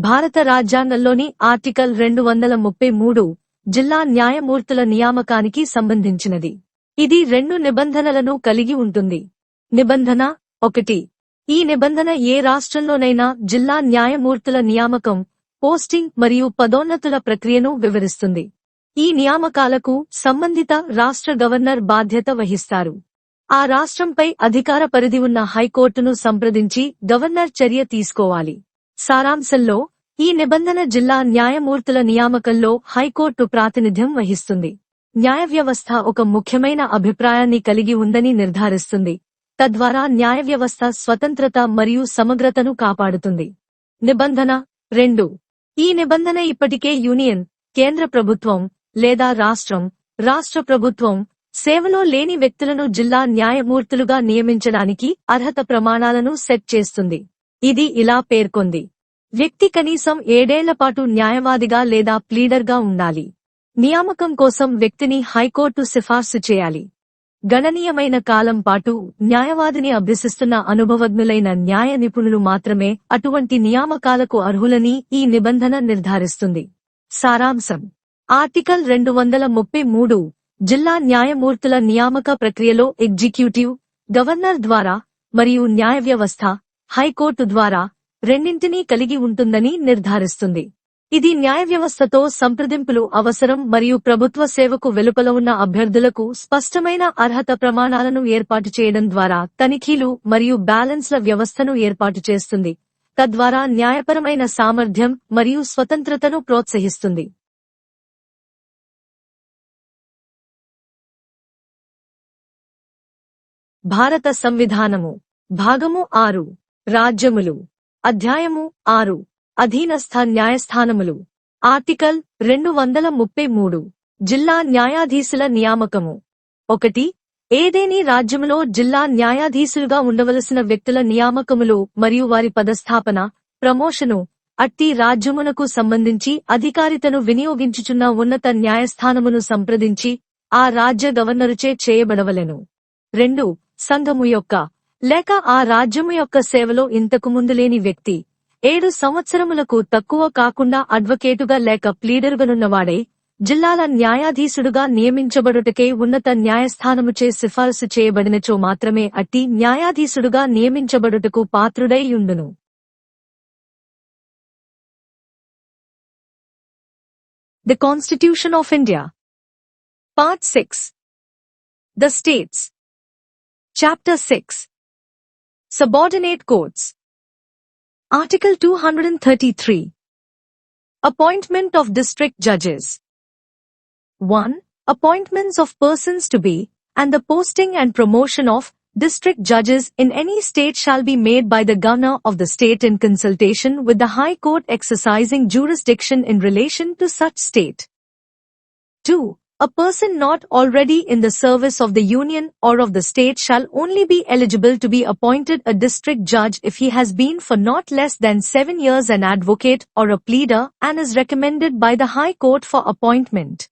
భారత రాజ్యాంగంలోని ఆర్టికల్ రెండు వందల ముప్పై మూడు జిల్లా న్యాయమూర్తుల నియామకానికి సంబంధించినది. ఇది రెండు నిబంధనలను కలిగి ఉంటుంది. నిబంధన ఒకటి. ఈ నిబంధన ఏ రాష్ట్రంలోనైనా జిల్లా న్యాయమూర్తుల నియామకం పోస్టింగ్ మరియు పదోన్నతుల ప్రక్రియను వివరిస్తుంది. ఈ నియామకాలకు సంబంధిత రాష్ట్ర గవర్నర్ బాధ్యత వహిస్తారు. ఆ రాష్ట్రంపై అధికార పరిధి ఉన్న హైకోర్టును సంప్రదించి గవర్నర్ చర్య తీసుకోవాలి. సారాంశంలో ఈ నిబంధన జిల్లా న్యాయమూర్తుల నియామకంలో హైకోర్టు ప్రాతినిధ్యం వహిస్తుంది. న్యాయ వ్యవస్థ ఒక ముఖ్యమైన అభిప్రాయాన్ని కలిగి ఉందని నిర్ధారిస్తుంది. తద్వారా న్యాయ వ్యవస్థ స్వతంత్రత మరియు సమగ్రతను కాపాడుతుంది. నిబంధన రెండు. ఈ నిబంధన ఇప్పటికే యూనియన్ కేంద్ర ప్రభుత్వం లేదా రాష్ట్రం రాష్ట్ర ప్రభుత్వం సేవలో లేని వ్యక్తులను జిల్లా న్యాయమూర్తులుగా నియమించడానికి అర్హత ప్రమాణాలను సెట్ చేస్తుంది. ఇది ఇలా పేర్కొంది. వ్యక్తి కనీసం ఏడేళ్ళ పాటు న్యాయవాదిగా లేదా ప్లీడర్గా ఉండాలి. నియామకం కోసం వ్యక్తిని హైకోర్టు సిఫార్సు చేయాలి. గణనీయమైన కాలం పాటు న్యాయవాదిని అభ్యసిస్తున్న అనుభవజ్ఞులైన న్యాయ నిపుణులు మాత్రమే అటువంటి నియామకాలకు అర్హులని ఈ నిబంధన నిర్ధారిస్తుంది. సారాంశం. ఆర్టికల్ రెండు వందల ముప్పై మూడు జిల్లా న్యాయమూర్తుల నియామక ప్రక్రియలో ఎగ్జిక్యూటివ్ గవర్నర్ ద్వారా మరియు న్యాయ వ్యవస్థ హైకోర్టు ద్వారా రెండింటినీ కలిగి ఉంటుందని నిర్ధారిస్తుంది. ఇది న్యాయ వ్యవస్థతో సంప్రదింపులు అవసరం మరియు ప్రభుత్వ సేవకు వెలుపల ఉన్న అభ్యర్థులకు స్పష్టమైన అర్హత ప్రమాణాలను ఏర్పాటు చేయడం ద్వారా తనిఖీలు మరియు బ్యాలెన్స్ల వ్యవస్థను ఏర్పాటు చేస్తుంది. తద్వారా న్యాయపరమైన సామర్థ్యం మరియు స్వతంత్రతను ప్రోత్సహిస్తుంది. భారత సంవిధానము. భాగము ఆరు. రాజ్యములు. అధ్యాయము ఆరు. అధీనస్థ న్యాయస్థానములు. ఆర్టికల్ రెండు వందల ముప్పై మూడు. జిల్లా న్యాయాధీశుల నియామకము. ఒకటి. ఏదేని రాజ్యములో జిల్లా న్యాయాధీశులుగా ఉండవలసిన వ్యక్తుల నియామకములు మరియు వారి పదస్థాపన ప్రమోషను అట్టి రాజ్యమునకు సంబంధించి అధికారితను వినియోగించుచున్న ఉన్నత న్యాయస్థానమును సంప్రదించి ఆ రాజ్య గవర్నరుచే చేయబడవలెను. రెండు. సంఘము యొక్క లేక ఆ రాజ్యము యొక్క సేవలో ఇంతకు ముందు లేని వ్యక్తి ఏడు సంవత్సరములకు తక్కువ కాకుండా అడ్వకేటుగా లేక ప్లీడరుగానున్నవాడై జిల్లాల న్యాయాధీశుడుగా నియమించబడుటకే ఉన్నత న్యాయస్థానముచే సిఫార్సు చేయబడినచో మాత్రమే అట్టి న్యాయాధీశుడుగా నియమించబడుటకు పాత్రుడైయుండును. The constitution of India part six the states chapter six Subordinate Courts Article 233 Appointment of District Judges 1. Appointments of persons to be, and the posting and promotion of, district judges in any state shall be made by the governor of the state in consultation with the High Court exercising jurisdiction in relation to such state. 2. A person not already in the service of the union or of the state shall only be eligible to be appointed a district judge if he has been for not less than seven years an advocate or a pleader and is recommended by the High Court for appointment.